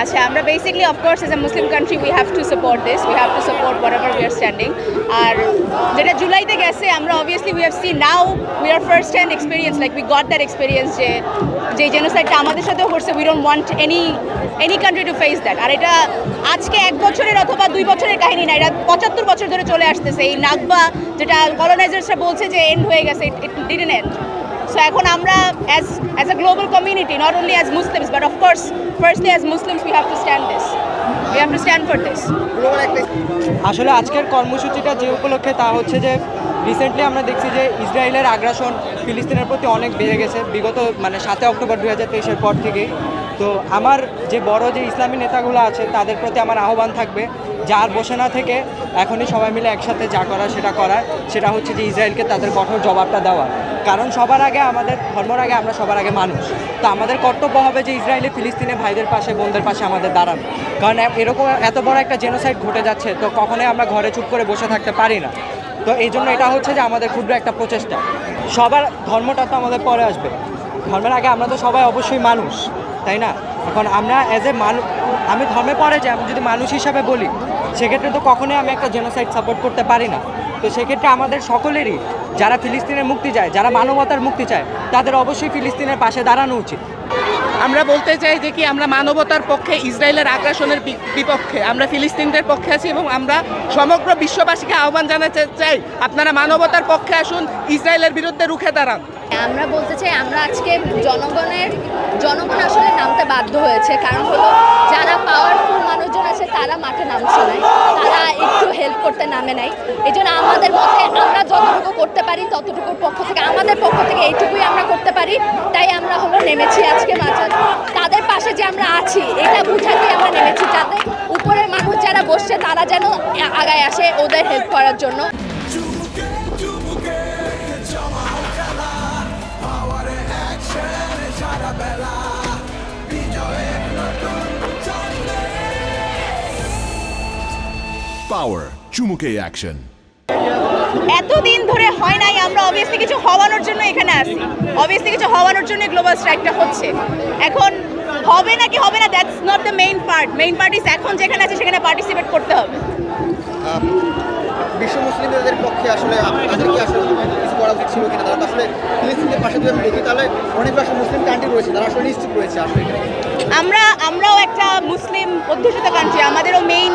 আচ্ছা আমরা basically of course as a Muslim country we have to support this we have to support whatever we are standing আর যেটা জুলাইতে গেছে, আমরা obviously we have see now we are first hand experience like we got that experience যে যে জেনোসাইডটা আমাদের সাথেও করছে we don't want any any country to face that আর এটা আজকে এক বছরের অথবা দুই বছরের কাহিনী না, এটা পঁচাত্তর বছর ধরে চলে আসতেছে। এই নাগবা, যেটা কলোনাইজার্সরা বলছে যে এন্ড হয়ে গেছে ইট ডিডেন্ট এন্ড সো এখন আমরা as as a global community not only as Muslims but of course firstly as Muslims we have to stand this we have to stand for this আসলে আজকের কর্মসূচিটা যে উপলক্ষে তা হচ্ছে যে রিসেন্টলি আমরা দেখছি যে ইসরায়েলের আগ্রাসন ফিলিস্তিনের প্রতি অনেক বেড়ে গেছে, বিগত মানে সাতই অক্টোবর দু হাজার তেইশের পর থেকেই তো আমার যে বড় যে ইসলামী নেতাগুলো আছে, তাদের প্রতি আমার আহ্বান থাকবে, যার বসে না থেকে এখনই সবাই মিলে একসাথে যা করা, সেটা করা, সেটা হচ্ছে যে ইসরায়েলকে তাদের কঠোর জবাবটা দেওয়া। কারণ সবার আগে আমাদের ধর্মর আগে আমরা সবার আগে মানুষ। তো আমাদের কর্তব্য হবে যে ইসরায়েলি, ফিলিস্তিনে ভাইদের পাশে, বোনদের পাশে আমাদের দাঁড়ানো। কারণ এরকম এত বড় একটা জেনোসাইড ঘটে যাচ্ছে, তো কখনোই আমরা ঘরে চুপ করে বসে থাকতে পারি না। তো এই জন্য এটা হচ্ছে যে আমাদের ক্ষুদ্র একটা প্রচেষ্টা। সবার ধর্মটা তো আমাদের পরে আসবে। ধর্মের আগে আমরা তো সবাই অবশ্যই মানুষ, তাই না? এখন আমরা অ্যাজ এ মানুষ আমি ধর্মে পরে যে আমি যদি মানুষ হিসাবে বলি, সেক্ষেত্রে তো কখনোই আমি একটা জেনোসাইড সাপোর্ট করতে পারি না। তো সেক্ষেত্রে আমাদের সকলেরই যারা ফিলিস্তিনের মুক্তি চায় যারা মানবতার মুক্তি চায় তাদের অবশ্যই ফিলিস্তিনের পাশে দাঁড়ানো উচিত। আমরা বলতে চাই যে কি আমরা মানবতার পক্ষে ইসরায়েলের আগ্রাসনের বিপক্ষে আমরা ফিলিস্তিনদের পক্ষে আছি এবং আমরা সমগ্র বিশ্ববাসীকে আহ্বান জানাতে চাই আপনারা মানবতার পক্ষে আসুন ইসরায়েলের বিরুদ্ধে রুখে দাঁড়ান। আমরা বলতে চাই আমরা আজকে জনগণের জনগণ আসলে নামতে বাধ্য হয়েছে কারণ হলো যারা পাওয়ারফুল মানুষজন আছে তারা মাঠে নামছে নাই তারা করতে নামে নাই। এই জন্য আমাদের মধ্যে আমরা যতটুকু করতে পারি, ততটুকুর পক্ষ থেকে, আমাদের পক্ষ থেকে এইটুকুই আমরা করতে পারি, তাই আমরা হলো নেমেছি আজকে মাঝে তাদের পাশে যে আমরা আছি, এটা বুঝাতে আমরা নেমেছি, যাতে উপরের মানুষ যারা বসছে, তারা যেন আগায় আসে ওদের হেল্প করার জন্য। Power. চুমুকে অ্যাকশন এতদিন ধরে হয় নাই আমরা অবভিয়াসলি কিছু হওয়ানোর জন্য এখানে আসি। অবভিয়াসলি কিছু হওয়ানোর জন্য গ্লোবাল স্ট্রাইকটা হচ্ছে। এখন হবে নাকি হবে না that's not the main part main part is এখন যেখানে আছে সেখানে পার্টিসিপেট করতে হবে। বিশ্ব মুসলিমদের পক্ষে আসলে তাদের কি আসলে কিছু করা উচিত ছিল কিনা? তারা তো আসলে ফিলিস্তিনের পাশে যদি আমি দেখি তাহলে অনেক আসলে মুসলিম কান্ট্রি রয়েছে তারা আসলে নিশ্চিত রয়েছে আসলে আমরা আমরাও একটা মুসলিম অধ্যুষিত কান্ট্রি আমাদেরও মেইন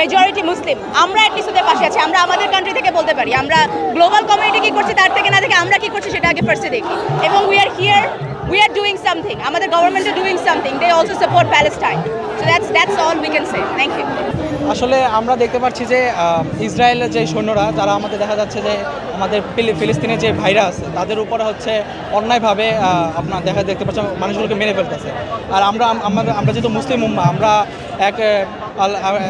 মেজরিটি মুসলিম আমরা অ্যাটলিস্ট ওদের পাশে আছি, আমরা আমাদের কান্ট্রি থেকে বলতে পারি। আমরা গ্লোবাল কমিউনিটি কী করছি, তার থেকে না থেকে আমরা কী করছি, সেটা আগে ফার্স্টে দেখি। এবং we are here we are doing something আমাদের government are doing something they also support Palestine so that's that's all we can say thank you আসলে আমরা দেখতে পাচ্ছি যে ইসরায়েলের যে সৈন্যরা যারা আমাদের দেখা যাচ্ছে যে আমাদের ফিলি- ফিলিস্তিনের যে ভাইরাস, তাদের উপরে হচ্ছে অন্যায়ভাবে আপনার দেখা দেখতে পাচ্ছি মানুষগুলোকে মেরে ফেলতেছে। আর আমরা, আমাদের আমরা যেহেতু মুসলিম উম্মা, আমরা এক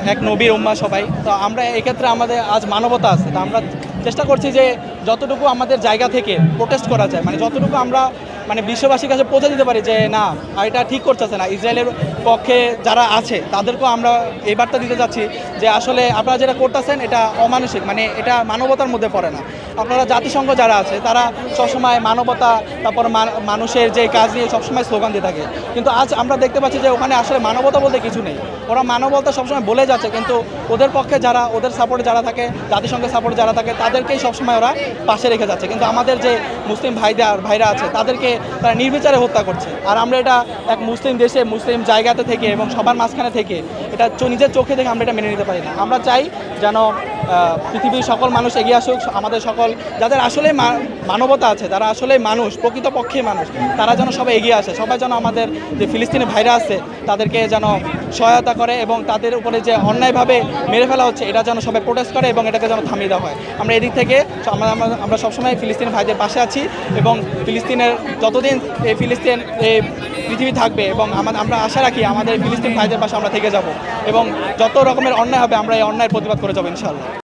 এক নবীর উম্মা সবাই, তো আমরা এক্ষেত্রে আমাদের আজ মানবতা আছে। তো আমরা চেষ্টা করছি যে, যতটুকু আমাদের জায়গা থেকে প্রোটেস্ট করা যায় মানে যতটুকু আমরা মানে বিশ্ববাসীর কাছে পৌঁছে দিতে পারি যে, না এটা ঠিক করতেছে না। ইসরায়েলের পক্ষে যারা আছে, তাদেরকেও আমরা এই বার্তা দিতে চাচ্ছি যে, আসলে আপনারা যেটা করতেছেন, এটা অমানসিক মানে এটা মানবতার মধ্যে পড়ে না। আপনারা জাতিসংঘ যারা আছে, তারা সবসময় মানবতা, তারপর মানুষের যে কাজ নিয়ে সবসময় স্লোগান দিয়ে থাকে। কিন্তু আজ আমরা দেখতে পাচ্ছি যে ওখানে আসলে মানবতা বলতে কিছু নেই। ওরা মানবতা সবসময় বলে যাচ্ছে, কিন্তু ওদের পক্ষে যারা, ওদের সাপোর্টে যারা থাকে, জাতিসংঘের সাপোর্টে যারা থাকে, তাদেরকেই সবসময় ওরা পাশে রেখে যাচ্ছে। কিন্তু আমাদের যে মুসলিম ভাইরা ভাইরা আছে, তাদেরকে তারা নির্বিচারে হত্যা করছে। আর আমরা এটা এক মুসলিম দেশে, মুসলিম জায়গাতে থেকে এবং সবার মাঝখানে থেকে, এটা নিজের চোখে দেখে আমরা এটা মেনে নিতে পারি না। আমরা চাই যেন পৃথিবীর সকল মানুষ এগিয়ে আসুক, আমাদের সকল যাদের আসলে মানবতা আছে, তারা আসলে মানুষ প্রকৃতপক্ষে মানুষ, তারা যেন সবাই এগিয়ে আসে, সবাই যেন আমাদের যে ফিলিস্তিনি ভাইরা আছে, তাদেরকে যেন সহায়তা করে এবং তাদের উপরে যে অন্যায়ভাবে মেরে ফেলা হচ্ছে, এটা যেন সবাই প্রোটেস্ট করে এবং এটাকে যেন থামিয়ে দেওয়া হয়। আমরা এদিক থেকে আমরা- আমরা সবসময় ফিলিস্তিনি ভাইদের পাশে আছি এবং ফিলিস্তিনের যতদিন এই ফিলিস্তিন এই পৃথিবী থাকবে এবং আমরা আশা রাখি আমাদের ফিলিস্তিন ভাইদের পাশে আমরা থেকে যাব এবং যত রকমের অন্যায় হবে আমরা এই অন্যায়ের প্রতিবাদ করে যাব ইনশাল্লাহ